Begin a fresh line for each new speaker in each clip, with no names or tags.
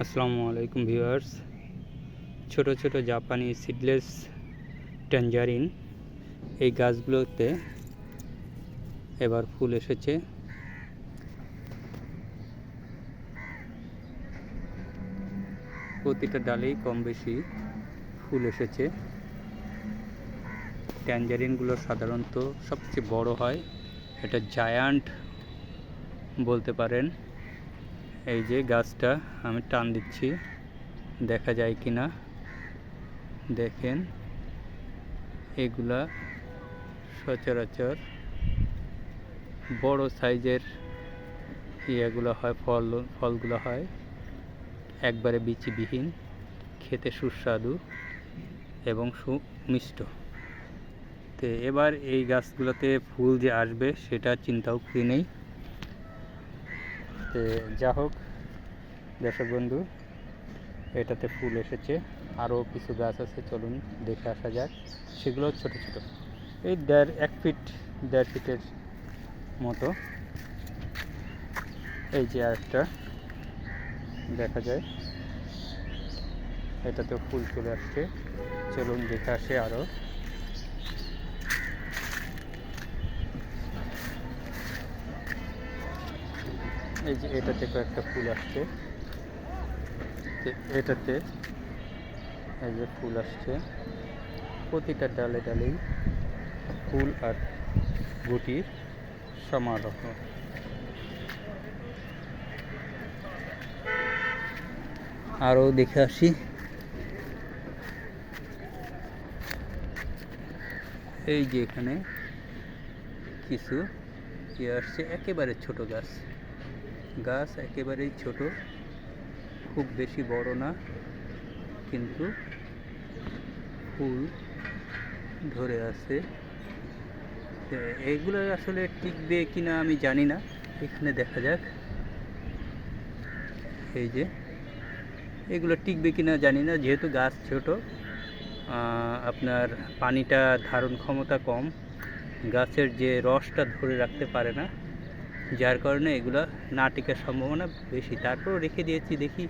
আসসালামু আলাইকুম ভিউয়ার্স। ছোট ছোট জাপানি সিডলেস ট্যাঞ্জারিন এই গাছগুলোতে এবার ফুল এসেছে। প্রতিটা ডালেই কম বেশি ফুল এসেছে। ট্যাঞ্জারিনগুলো সাধারণত সবচেয়ে বড় হয়, এটা জায়ান্ট বলতে পারেন। এই যে গাছটা আমি টান দিচ্ছি, দেখা যায় কি না? দেখেন, এগুলা সচরাচর বড় সাইজের ইয়েগুলো হয়, ফল, ফলগুলো হয়। একবারে বিচিবিহীন, খেতে সুস্বাদু এবং সুমিষ্ট। তো এবার এই গাছগুলোতে ফুল যে আসবে, সেটা চিন্তাও করি নেই। যা হোক, দর্শক বন্ধু, এটাতে ফুল এসেছে। আরও কিছু গাছ আছে, চলুন দেখে আসা যাক। সেগুলো ছোট ছোট। এই দেড়, এক ফিট, দেড় ফিটের মতো। এই যে আরেকটা, দেখা যায়। এটাতে ফুল চলে আসছে। চলুন দেখে আসে আরও এই যে এটাতে কয়েকটা ফুল আসছে। এটাতে এই যে ফুল আসছে। প্রতিটা ডালে ডালেই ফুল আর গুটির সমারোহ। আরও দেখে আসি। এই যে এখানে কিছু ইয়ে আসছে? একেবারে ছোট গাছ। গাছ একেবারেই ছোট, খুব বেশি বড় না, কিন্তু ফুল ধরে আছে। তো এইগুলো আসলে টিকবে কিনা আমি জানি না, এখানে দেখা যাক। এই যে, এগুলো টিকবে কিনা জানি না, যেহেতু গাছ ছোট আপনার পানিটা ধারণ ক্ষমতা কম, গাছের যে রসটা ধরে রাখতে পারে না যার কারণে এগুলো না টিকার সম্ভাবনা বেশি। তারপরও রেখে দিয়েছি, দেখি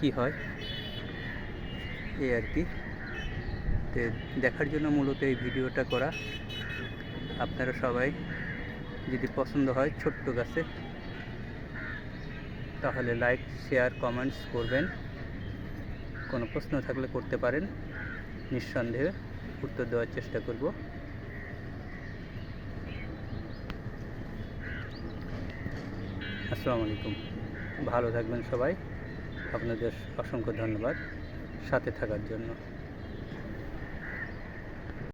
কি হয়। এই আর কি। তো দেখার জন্য মূলত এই ভিডিওটা করা। আপনারা সবাই যদি পছন্দ হয় ছোট্ট গাছে, তাহলে লাইক, শেয়ার, কমেন্টস করবেন। কোনো প্রশ্ন থাকলে করতে পারেন। নিঃসন্দেহে উত্তর দেওয়ার চেষ্টা করব। আসসালামু আলাইকুম। ভালো থাকবেন সবাই। আপনাদের অসংখ্য ধন্যবাদ সাথে থাকার জন্য।